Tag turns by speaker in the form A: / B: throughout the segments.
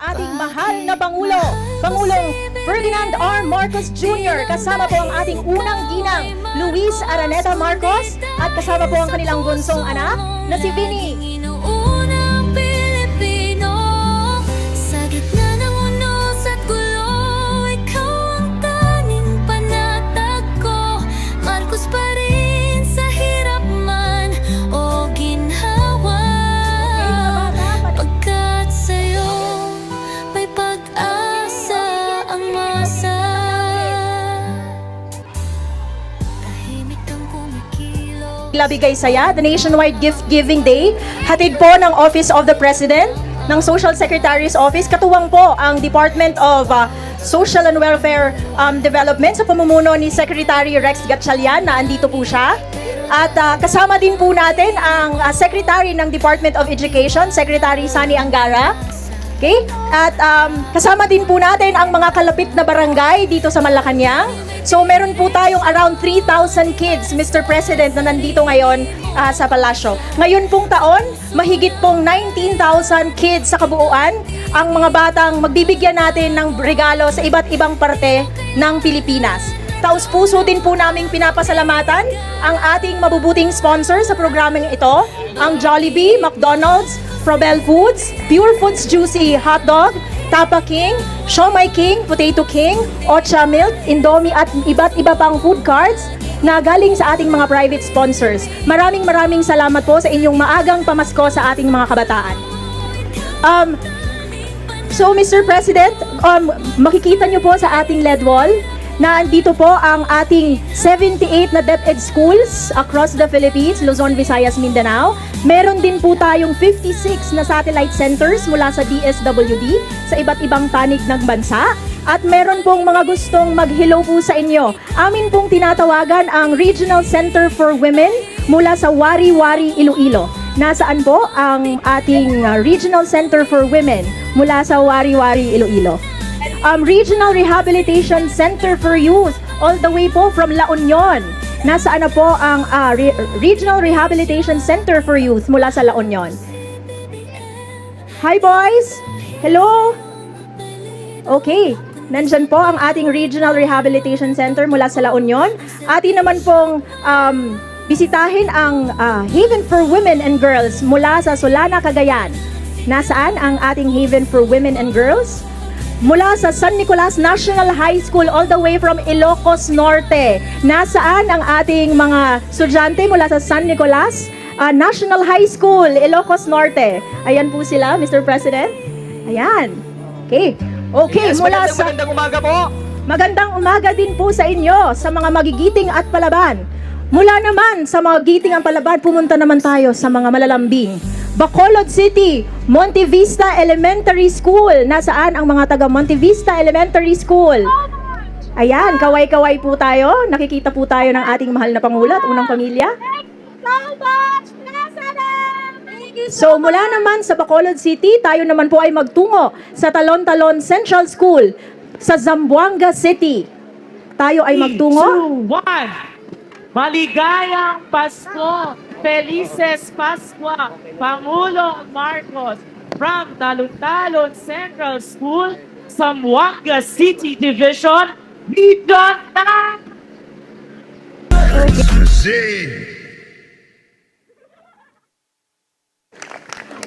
A: ating mahal na Pangulo, Pangulong Ferdinand R. Marcos Jr. Kasama po ang ating unang ginang, Luis Araneta Marcos, at kasama po ang kanilang bunsong anak na si Vinny. Labigay Saya, the Nationwide Gift Giving Day. Hatid po ng Office of the President, ng Social Secretary's Office. Katuwang po ang Department of uh, Social and Welfare um, Development sa pamumuno ni Secretary Rex Gatchalian na andito po siya. At uh, kasama din po natin ang uh, Secretary ng Department of Education, Secretary Sani Angara. Okay? At um, kasama din po natin ang mga kalapit na barangay dito sa Malacanang. So meron po tayong around 3,000 kids, Mr. President, na nandito ngayon ah, sa palasyo. Ngayon pong taon, mahigit pong 19,000 kids sa kabuuan ang mga batang magbibigyan natin ng regalo sa iba't ibang parte ng Pilipinas. Taos puso din po naming pinapasalamatan ang ating mabubuting sponsor sa programang ito, ang Jollibee, McDonald's, Probel Foods, Pure Foods Juicy Hot Dog, Tapa King, Shomai King, Potato King, Ocha Milk, Indomie at iba't iba pang food cards na galing sa ating mga private sponsors. Maraming maraming salamat po sa inyong maagang pamasko sa ating mga kabataan. Um, So, Mr. President, um, makikita nyo po sa ating LED wall na andito po ang ating 78 na DepEd schools across the Philippines, Luzon, Visayas, Mindanao. Meron din po tayong 56 na satellite centers mula sa DSWD sa iba't ibang panig ng bansa. At meron pong mga gustong mag-hello po sa inyo. Amin pong tinatawagan ang Regional Center for Women mula sa Wari-Wari, Iloilo. Nasaan po ang ating uh, Regional Center for Women mula sa Wari-Wari, Iloilo? Um, Regional Rehabilitation Center for Youth all the way po from La Union. Nasaan na po ang uh, Re- Regional Rehabilitation Center for Youth mula sa La Union? Hi boys! Hello! Okay, nandyan po ang ating Regional Rehabilitation Center mula sa La Union. Atin naman pong um, bisitahin ang ah, Haven for Women and Girls mula sa Solana, Cagayan. Nasaan ang ating Haven for Women and Girls? Mula sa San Nicolas National High School all the way from Ilocos Norte. Nasaan ang ating mga estudyante mula sa San Nicolas ah, National High School, Ilocos Norte? Ayan po sila, Mr. President. Ayan. Okay. Okay,
B: Yes,
A: mula
B: magandang,
A: sa...
B: magandang umaga po.
A: Magandang umaga din po sa inyo, sa mga magigiting at palaban. Mula naman sa mga giting ang palaban, pumunta naman tayo sa mga malalambing. Bacolod City, Monte Vista Elementary School. Nasaan ang mga taga Monte Vista Elementary School? Ayan, kaway-kaway po tayo. Nakikita po tayo ng ating mahal na Pangulo at unang pamilya. So mula naman sa Bacolod City, tayo naman po ay magtungo sa Talon-Talon Central School sa Zamboanga City. Tayo ay magtungo.
C: 2, 1. Maligayang Pasko! Felices Pascua! Pangulong Marcos from Talon-Talon Central School, Zamboanga City Division, Region 9!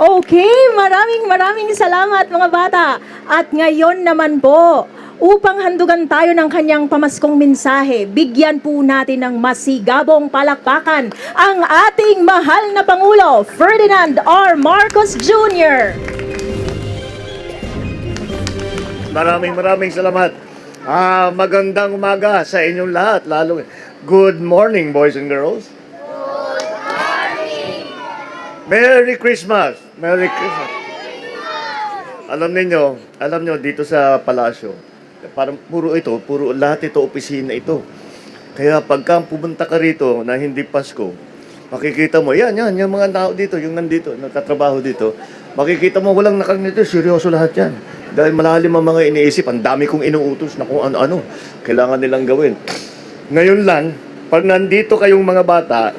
A: Okay, maraming maraming salamat mga bata. At ngayon naman po, upang handugan tayo ng kanyang pamaskong mensahe, bigyan po natin ng masigabong palakpakan ang ating mahal na Pangulo, Ferdinand R. Marcos Jr.
D: Maraming maraming salamat. Ah, magandang umaga sa inyong lahat, lalo Good morning, boys and girls. Merry Christmas. Merry Christmas. Alam niyo, alam niyo dito sa palasyo, parang puro ito, puro lahat ito opisina ito. Kaya pagka pumunta ka rito na hindi Pasko, makikita mo, yan, yan, yung mga tao dito, yung nandito, nagtatrabaho dito, makikita mo walang nakangiti, seryoso lahat yan. Dahil malalim ang mga iniisip, ang dami kong inuutos na kung ano-ano, kailangan nilang gawin. Ngayon lang, pag nandito kayong mga bata,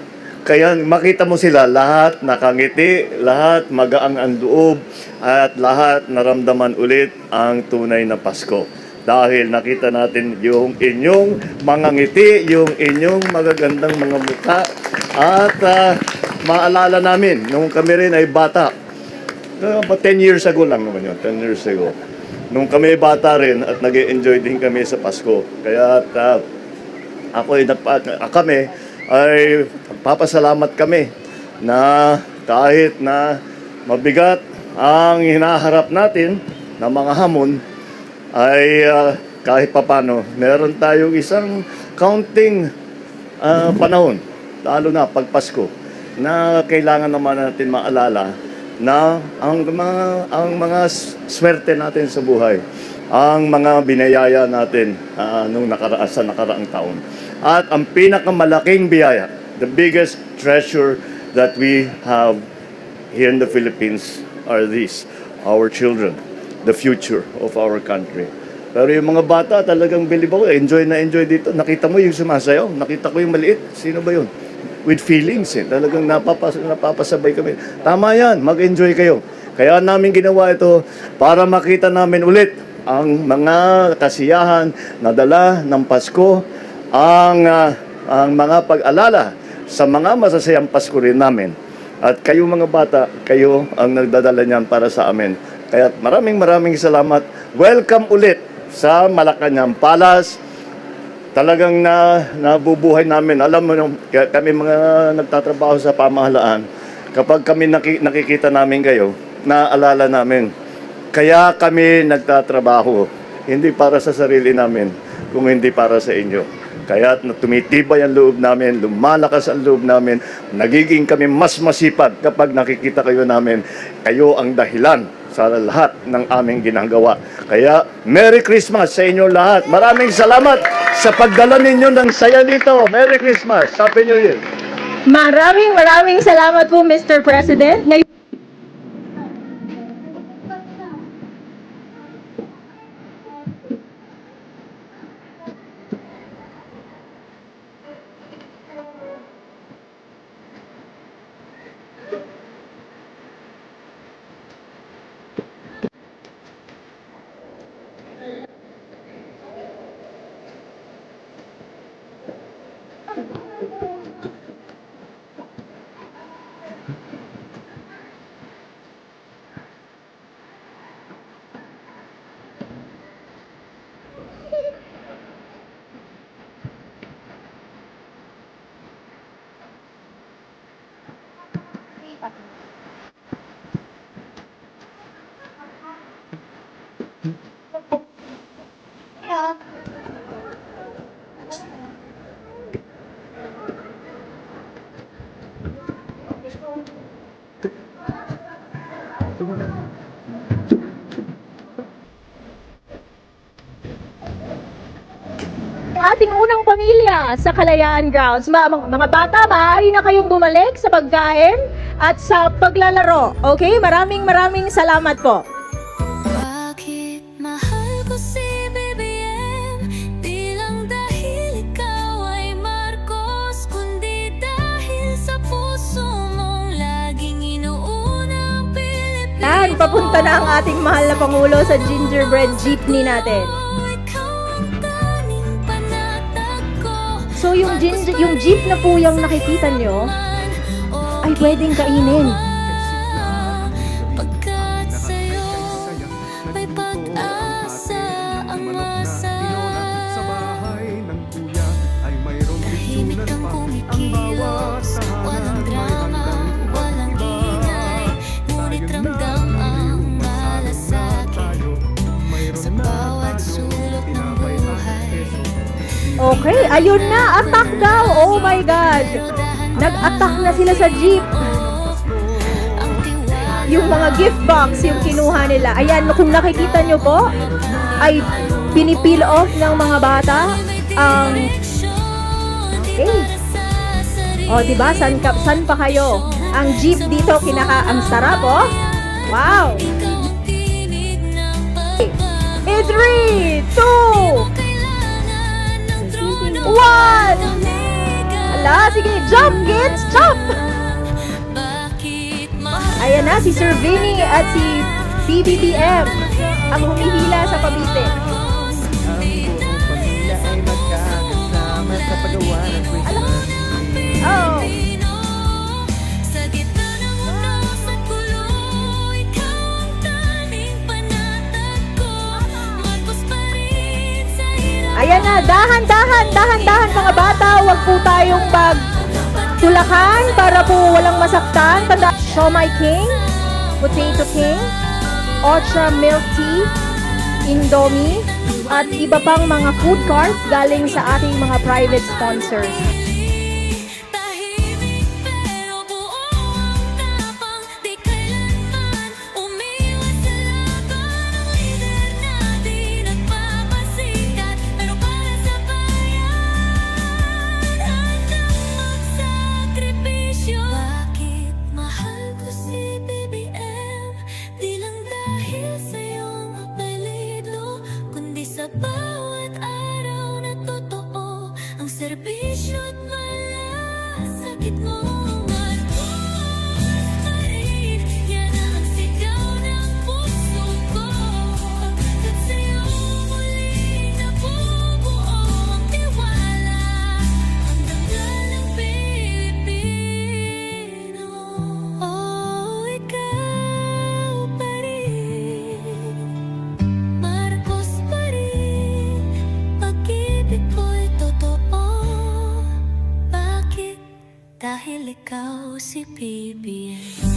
D: Kaya makita mo sila, lahat nakangiti, lahat magaang ang loob, at lahat naramdaman ulit ang tunay na Pasko. Dahil nakita natin yung inyong mga ngiti, yung inyong magagandang mga mukha, at ah, maalala namin, nung kami rin ay bata, Uh, but 10 years ago lang naman yun, 10 years ago. Nung kami bata rin at nag enjoy din kami sa Pasko. Kaya uh, ako ay ah, kami ay papasalamat kami na kahit na mabigat ang hinaharap natin na mga hamon ay ah, kahit papano meron tayong isang counting ah, panahon lalo na pag Pasko na kailangan naman natin maalala na ang mga ang mga swerte natin sa buhay ang mga binayaya natin ah, nung nakaraan sa nakaraang taon. At ang pinakamalaking biyaya the biggest treasure that we have here in the Philippines are these our children the future of our country pero yung mga bata talagang believe ako enjoy na enjoy dito nakita mo yung sumasayaw nakita ko yung maliit sino ba yun with feelings eh. Talagang napapas napapasabay kami. Tama yan, mag-enjoy kayo. Kaya namin ginawa ito para makita namin ulit ang mga kasiyahan na dala ng Pasko, ang, ah, ang mga pag-alala sa mga masasayang Pasko rin namin. At kayo mga bata, kayo ang nagdadala niyan para sa amin. Kaya maraming maraming salamat. Welcome ulit sa Malacanang Palace talagang na nabubuhay namin. Alam mo, kami mga nagtatrabaho sa pamahalaan, kapag kami naki, nakikita namin kayo, naaalala namin. Kaya kami nagtatrabaho, hindi para sa sarili namin, kung hindi para sa inyo. Kaya tumitibay ang loob namin, lumalakas ang loob namin, nagiging kami mas masipag kapag nakikita kayo namin. Kayo ang dahilan sa lahat ng aming ginagawa. Kaya, Merry Christmas sa inyo lahat. Maraming salamat sa pagdala ninyo ng saya dito. Merry Christmas. Happy New Year.
A: Maraming maraming salamat po, Mr. President. Ngayon, ating unang pamilya sa Kalayaan Grounds. Ma- mga, mga bata, maaari na kayong bumalik sa pagkain at sa paglalaro. Okay? Maraming maraming salamat po. Yan, papunta na ang ating mahal na Pangulo sa gingerbread jeepney natin. So yung, ginger, yung jeep na po yung nakikita nyo, ay pwedeng kainin.
E: Pagkat sa'yo may pag-asa ang masa
B: Sa bahay ng kuya ay mayroong
E: Tahimik
B: Ang
E: kumikilos Walang drama, walang ingay Ngunit ramdam ang malasakit Sa bawat sulok ng buhay
A: Okay, ayun na, attack daw. Oh my God. Nag-attack na sila sa jeep. Yung mga gift box, yung kinuha nila. Ayan, kung nakikita nyo po, ay pinipil off ng mga bata ang Okay. O, di ba? San, ka, san pa kayo? Ang jeep dito, kinaka, ang sarap, oh. Wow!
E: Ikaw ang tinig ng pagkakas
A: In 3, 2,
E: Kailangan ng trono
A: 1!
E: Omega Ala, sige, jump kids, jump! Ayan na, si Sir Vinny at si PBBM ang humihila sa pabite. Ayan na, dahan-dahan, dahan-dahan mga bata, huwag po tayong mag tulakan para po walang masaktan. Tanda, Shomai King, Potato King, Ocha Milk Tea, Indomie, at iba pang mga food carts galing sa ating mga private sponsors.
F: Dahil ikaw si PBS